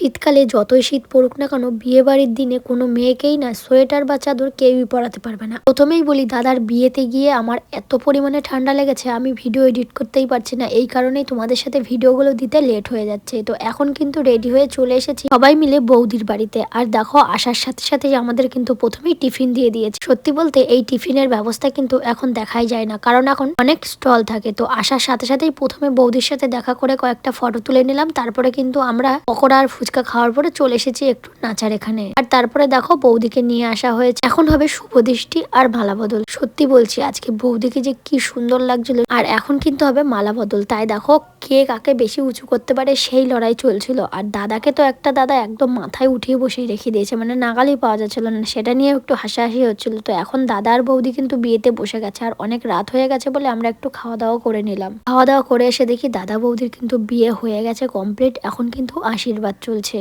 শীতকালে যতই শীত পড়ুক না কেন বিয়ে বাড়ির দিনে কোনো মেয়েকেই না সোয়েটার বা চাদর কেউই পরাতে পারবে না। প্রথমেই বলি, দাদার বিয়েতে গিয়ে আমার এত পরিমাণে ঠান্ডা লেগেছে, আমি ভিডিও এডিট করতেই পারছি না। এই কারণেই তোমাদের সাথে ভিডিওগুলো দিতে লেট হয়ে যাচ্ছে। তো এখন কিন্তু রেডি হয়ে চলে এসেছি সবাই মিলে বৌদির বাড়িতে। আর দেখো, আসার সাথে সাথে আমাদের কিন্তু প্রথমেই টিফিন দিয়ে দিয়েছে। সত্যি বলতে এই টিফিনের ব্যবস্থা কিন্তু এখন দেখাই যায় না, কারণ এখন অনেক স্টল থাকে। তো আসার সাথে সাথেই প্রথমে বৌদির সাথে দেখা করে কয়েকটা ফটো তুলে নিলাম। তারপরে কিন্তু আমরা পকোড়া আর ফুচকা খাওয়ার পরে চলে এসেছি একটু নাচার এখানে। আর তারপরে দেখো বৌদিকে নিয়ে আসা হয়েছে। এখন হবে শুভ দৃষ্টি আর মালা বদল। সত্যি বলছি, আজকে বৌদিকে যে কি সুন্দর লাগছিল। আর এখন কিন্তু হবে মালা বদল। তাই দেখো কে কাকে বেশি উঁচু করতে পারে সেই লড়াই চলছিল। আর দাদাকে তো একটা দাদা একদম মাথায় উঠিয়ে বসেই রেখে দিয়েছে মানে নাগালই পাওয়া যাচ্ছিল না। সেটা নিয়ে একটু হাসাহাসি হচ্ছিল। তো এখন দাদা আর বৌদি কিন্তু বিয়েতে বসে গেছে, আর অনেক রাত হয়ে গেছে বলে আমরা একটু খাওয়া দাওয়া করে নিলাম। খাওয়া দাওয়া করে এসে দেখি দাদা বৌদির কিন্তু বিয়ে হয়ে গেছে কমপ্লিট, এখন কিন্তু আশীর্বাদ চলছে।